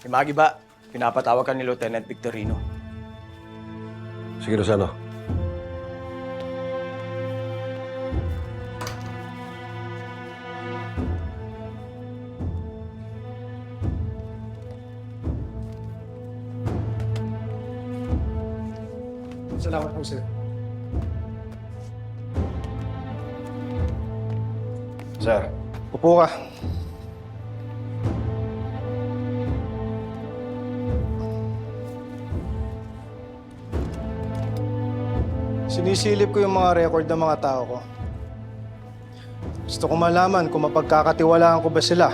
Himagi ba, pinapatawag ka ni Lieutenant Victorino. Sige, Rosano. Salamat po, sir. Sir, Upo ka. Sinisilip ko yung mga record ng mga tao ko. Gusto ko malaman kung mapagkakatiwalaan ko ba sila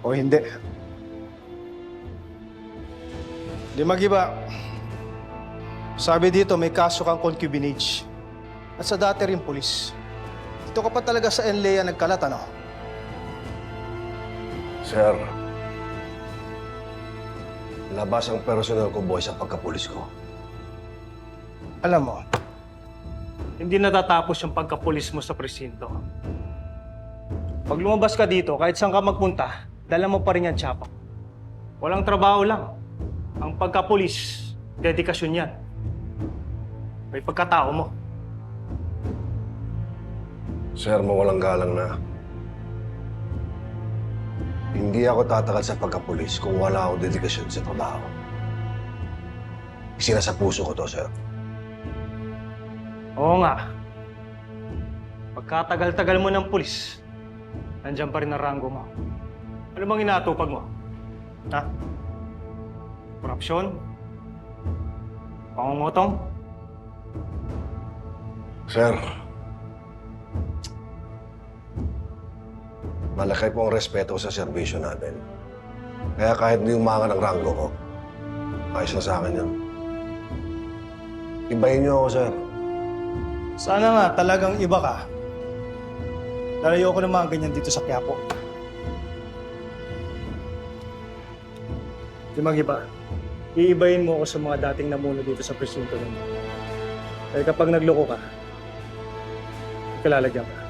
o hindi. Di magiba. Sabi dito may kaso kang concubinage. At sa dati rin pulis. Dito ka pa talaga sa NLEA nagkalat ano? sir. Labas ang personal ko, boy, sa pagkapulis ko. Alam mo, hindi natatapos yung pagkapulis mo sa presinto. Pag lumabas ka dito, kahit saan ka magpunta, dala mo pa rin yan tsapa. Walang trabaho lang. Ang pagkapulis, dedikasyon yan. May pagkatao mo. Sir, mawalang galang na. Hindi ako tatagal sa pagkapulis kung wala akong dedikasyon sa trabaho. Sinasa puso ko to, sir. Oo nga. Pagkatagal-tagal mo ng pulis, nandyan pa rin ang ranggo mo. Ano bang inaatupag mo? Ha? Korupsyon? Pangungutong? Sir, malaki po ang respeto sa serbisyo natin. Kaya kahit hindi umangan ang ranggo ko, ayos na sa akin yun. Ibayin niyo ako, sir. Sana nga talagang iba ka. Dahil ayoko ng mga ganyan dito sa Quiapo. Di mag-iba. Iibayin mo ako sa mga dating namuno dito sa presinto ninyo. Dahil kapag nagloko ka, kalalagyan ka.